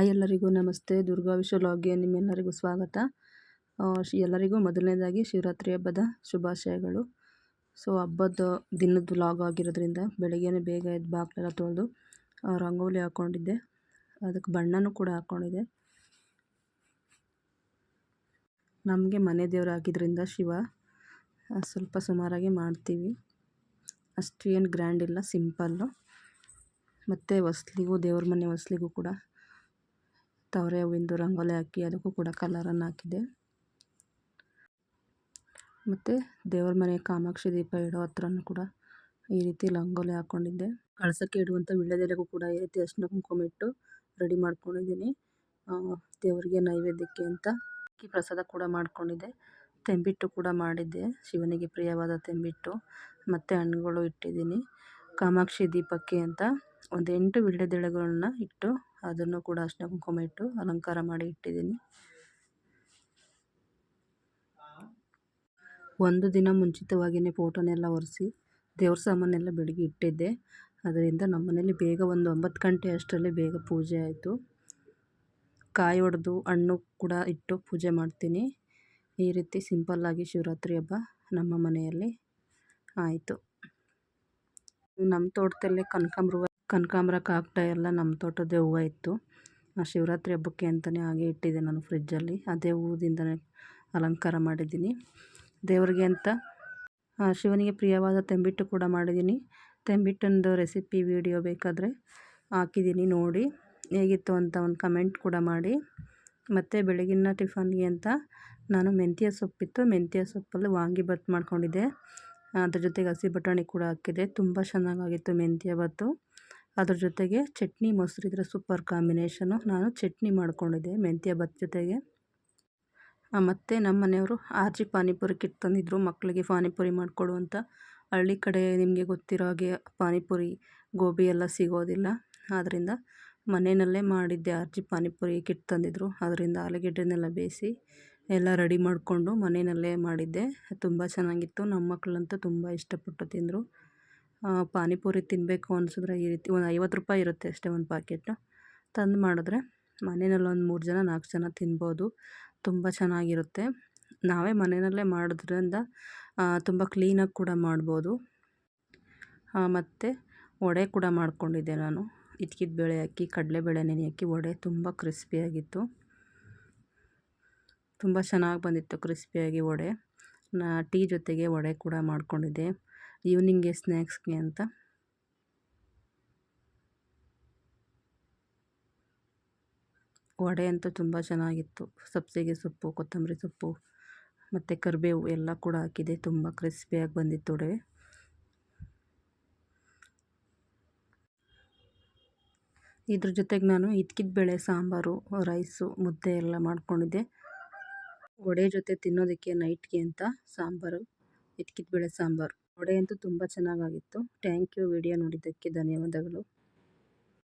Hi ಎಲ್ಲರಿಗೂ ನಮಸ್ತೆ. ದುರ್ಗಾ ವಿಶ್ವ ಲಾಗ್ಗೆ ನಿಮ್ಮೆಲ್ಲರಿಗೂ ಸ್ವಾಗತ. ಎಲ್ಲರಿಗೂ ಮೊದಲನೇದಾಗಿ ಶಿವರಾತ್ರಿ ಹಬ್ಬದ ಶುಭಾಶಯಗಳು. ಸೊ, ಹಬ್ಬದ ದಿನದ ಲಾಗ್ ಆಗಿರೋದ್ರಿಂದ ಬೆಳಗ್ಗೆನೇ ಬೇಗ ಎದ್ದು ಬಾಗಿಲೆಲ್ಲ ತೊಳೆದು ರಂಗೋಲಿ ಹಾಕ್ಕೊಂಡಿದ್ದೆ ಅದಕ್ಕೆ ಬಣ್ಣನೂ ಕೂಡ ಹಾಕ್ಕೊಂಡಿದ್ದೆ ನಮಗೆ ಮನೆ ದೇವರು ಆಗಿದ್ದರಿಂದ ಶಿವ ಸ್ವಲ್ಪ ಸುಮಾರಾಗಿ ಮಾಡ್ತೀವಿ. ಅಷ್ಟು ಏನು ಗ್ರ್ಯಾಂಡ್ ಇಲ್ಲ, ಸಿಂಪಲ್ಲು. ಮತ್ತು ಹೊಸ್ಲಿಗೂ, ದೇವ್ರ ಮನೆ ಹೊಸ್ಲಿಗೂ ಕೂಡ ತವರೆ ಹೂವಿಂದು ರಂಗೋಲಿ ಹಾಕಿ ಅದಕ್ಕೂ ಕೂಡ ಕಲರನ್ನು ಹಾಕಿದೆ. ಮತ್ತು ದೇವ್ರ ಮನೆ ಕಾಮಾಕ್ಷಿ ದೀಪ ಇಡೋ ಹತ್ರನೂ ಕೂಡ ಈ ರೀತಿ ರಂಗೋಲಿ ಹಾಕ್ಕೊಂಡಿದ್ದೆ ಕಳಸಕ್ಕೆ ಇಡುವಂಥ ವಿಳ್ಯದೆಲೆಗೂ ಕೂಡ ಈ ರೀತಿ ಅರ್ಶಿನ ಕುಂಕುಮ ಇಟ್ಟು ರೆಡಿ ಮಾಡ್ಕೊಂಡಿದ್ದೀನಿ. ದೇವರಿಗೆ ನೈವೇದ್ಯಕ್ಕೆ ಅಂತ ಅಕ್ಕಿ ಪ್ರಸಾದ ಕೂಡ ಮಾಡ್ಕೊಂಡಿದ್ದೆ. ತೆಂಬಿಟ್ಟು ಕೂಡ ಮಾಡಿದ್ದೆ. ಶಿವನಿಗೆ ಪ್ರಿಯವಾದ ತೆಂಬಿಟ್ಟು, ಮತ್ತು ಹಣ್ಣುಗಳು ಇಟ್ಟಿದ್ದೀನಿ. ಕಾಮಾಕ್ಷಿ ದೀಪಕ್ಕೆ ಅಂತ ಒಂದು ಎಂಟು ವಿಳ್ಯದೆಳೆಗಳನ್ನ ಇಟ್ಟು ಅದನ್ನು ಕೂಡ ಅರ್ಶಿನ ಕುಂಕುಮ ಇಟ್ಟು ಅಲಂಕಾರ ಮಾಡಿ ಇಟ್ಟಿದ್ದೀನಿ. ಒಂದು ದಿನ ಮುಂಚಿತವಾಗಿಯೇ ಫೋಟೋನೆಲ್ಲ ಒರೆಸಿ ದೇವ್ರ ಸಾಮಾನೆಲ್ಲ ಬೆಳಗ್ಗೆ ಇಟ್ಟಿದ್ದೆ. ಅದರಿಂದ ನಮ್ಮ ಮನೇಲಿ ಬೇಗ ಒಂದು ಒಂಬತ್ತು ಗಂಟೆ ಅಷ್ಟರಲ್ಲಿ ಬೇಗ ಪೂಜೆ ಆಯಿತು. ಕಾಯಿ ಹೊಡೆದು ಹಣ್ಣು ಕೂಡ ಇಟ್ಟು ಪೂಜೆ ಮಾಡ್ತೀನಿ. ಈ ರೀತಿ ಸಿಂಪಲ್ಲಾಗಿ ಶಿವರಾತ್ರಿ ಹಬ್ಬ ನಮ್ಮ ಮನೆಯಲ್ಲಿ ಆಯಿತು. ನಮ್ಮ ತೋಟದಲ್ಲೇ ಕನಕಾಂಬ್ರ ಕನಕಾಂಬ್ರ ಕಾಕಡ ಎಲ್ಲ ನಮ್ಮ ತೋಟದ್ದೇ ಹೂವು ಇತ್ತು. ಶಿವರಾತ್ರಿ ಹಬ್ಬಕ್ಕೆ ಅಂತಲೇ ಹಾಗೆ ಇಟ್ಟಿದ್ದೆ ನಾನು ಫ್ರಿಜ್ಜಲ್ಲಿ. ಅದೇ ಹೂವಿಂದನೇ ಅಲಂಕಾರ ಮಾಡಿದ್ದೀನಿ. ದೇವರಿಗೆ ಅಂತ ಶಿವನಿಗೆ ಪ್ರಿಯವಾದ ತೆಂಬಿಟ್ಟು ಕೂಡ ಮಾಡಿದ್ದೀನಿ. ತೆಂಬಿಟ್ಟಂದು ರೆಸಿಪಿ ವಿಡಿಯೋ ಬೇಕಾದರೆ ಹಾಕಿದ್ದೀನಿ ನೋಡಿ. ಹೇಗಿತ್ತು ಅಂತ ಒಂದು ಕಮೆಂಟ್ ಕೂಡ ಮಾಡಿ. ಮತ್ತು ಬೆಳಗಿನ ಟಿಫನ್ಗೆ ಅಂತ ನಾನು ಮೆಂತ್ಯ ಸೊಪ್ಪಿತ್ತು. ಮೆಂತ್ಯ ಸೊಪ್ಪಲ್ಲಿ ವಾಂಗಿಬಾತ್ ಮಾಡ್ಕೊಂಡಿದ್ದೆ. ಅದ್ರ ಜೊತೆಗೆ ಹಸಿ ಬಟಾಣಿ ಕೂಡ ಹಾಕಿದೆ ತುಂಬ ಚೆನ್ನಾಗಾಗಿತ್ತು ಮೆಂತ್ಯ ಬಾತು ಅದ್ರ ಜೊತೆಗೆ ಚಟ್ನಿ ಮೊಸರು ಇದ್ದರೆ ಸೂಪರ್ ಕಾಂಬಿನೇಷನು ನಾನು ಚಟ್ನಿ ಮಾಡ್ಕೊಂಡಿದ್ದೆ ಮೆಂತ್ಯ ಭತ್ ಜೊತೆಗೆ. ಮತ್ತು ನಮ್ಮ ಮನೆಯವರು ಆರ್ಜಿ ಪಾನಿಪುರಿ ಕಿಟ್ ತಂದಿದ್ದರು ಮಕ್ಕಳಿಗೆ ಪಾನಿಪುರಿ ಮಾಡಿಕೊಡು ಅಂತ. ಹಳ್ಳಿ ಕಡೆ ನಿಮಗೆ ಗೊತ್ತಿರೋ ಹಾಗೆ ಪಾನಿಪುರಿ, ಗೋಬಿ ಎಲ್ಲ ಸಿಗೋದಿಲ್ಲ. ಆದ್ದರಿಂದ ಮನೆಯಲ್ಲೇ ಮಾಡಿದ್ದೆ ಆರ್ಜಿ ಪಾನಿಪುರಿ ಕಿಟ್ ತಂದಿದ್ದರು ಅದರಿಂದ ಆಲೂಗೆಡ್ಡೆನೆಲ್ಲ ಬೇಯಿಸಿ ಎಲ್ಲ ರೆಡಿ ಮಾಡಿಕೊಂಡು ಮನೆಯಲ್ಲೇ ಮಾಡಿದ್ದೆ. ತುಂಬ ಚೆನ್ನಾಗಿತ್ತು. ನಮ್ಮ ಮಕ್ಕಳಂತೂ ತುಂಬ ಇಷ್ಟಪಟ್ಟು ತಿಂದರು. ಪಾನಿಪುರಿ ತಿನ್ನಬೇಕು ಅನಿಸಿದ್ರೆ ಈ ರೀತಿ ಒಂದು ಐವತ್ತು ರೂಪಾಯಿ ಇರುತ್ತೆ ಅಷ್ಟೇ ಒಂದು ಪ್ಯಾಕೆಟ್ ತಂದು ಮಾಡಿದ್ರೆ ಮನೆಯಲ್ಲಿ ಒಂದು ಮೂರು ಜನ, ನಾಲ್ಕು ಜನ ತಿನ್ಬೋದು. ತುಂಬ ಚೆನ್ನಾಗಿರುತ್ತೆ. ನಾವೇ ಮನೆಯಲ್ಲೇ ಮಾಡೋದ್ರಿಂದ ತುಂಬ ಕ್ಲೀನಾಗಿ ಕೂಡ ಮಾಡ್ಬೋದು. ಮತ್ತು ವಡೆ ಕೂಡ ಮಾಡಿಕೊಂಡಿದ್ದೆ ನಾನು. ಇದ್ಕಿದ ಬೇಳೆ ಹಾಕಿ ಕಡಲೆಬೇಳೆ ನೆನೆ ಹಾಕಿ, ವಡೆ ತುಂಬ ಕ್ರಿಸ್ಪಿಯಾಗಿತ್ತು ತುಂಬ ಚೆನ್ನಾಗಿ ಬಂದಿತ್ತು ಕ್ರಿಸ್ಪಿಯಾಗಿ ವಡೆ. ನಾ, ಟೀ ಜೊತೆಗೆ ವಡೆ ಕೂಡ ಮಾಡ್ಕೊಂಡಿದ್ದೆ. ಈವ್ನಿಂಗ್ಗೆ ಸ್ನ್ಯಾಕ್ಸ್ಗೆ ಅಂತ. ವಡೆ ಅಂತೂ ತುಂಬ ಚೆನ್ನಾಗಿತ್ತು. ಸಬ್ಸಿಗೆ ಸೊಪ್ಪು, ಕೊತ್ತಂಬರಿ ಸೊಪ್ಪು, ಮತ್ತು ಕರಿಬೇವು ಎಲ್ಲ ಕೂಡ ಹಾಕಿದೆ. ತುಂಬ ಕ್ರಿಸ್ಪಿಯಾಗಿ ಬಂದಿತ್ತು ವಡೆ. ಇದ್ರ ಜೊತೆಗೆ ನಾನು ಇದ್ಕಿದ ಬೇಳೆ, ಸಾಂಬಾರು, ರೈಸು, ಮುದ್ದೆ ಎಲ್ಲ ಮಾಡ್ಕೊಂಡಿದ್ದೆ. ವಡೆ ಜೊತೆ ತಿನ್ನೋದಕ್ಕೆ ನೈಟ್ಗೆ ಅಂತ ಸಾಂಬಾರು, ಇದ್ಕಿದ ಬೇಳೆ, ಸಾಂಬಾರು. ವಡೆ ಅಂತೂ ತುಂಬ ಚೆನ್ನಾಗಾಗಿತ್ತು ಥ್ಯಾಂಕ್ ಯು ವಿಡಿಯೋ ನೋಡಿದ್ದಕ್ಕೆ ಧನ್ಯವಾದಗಳು.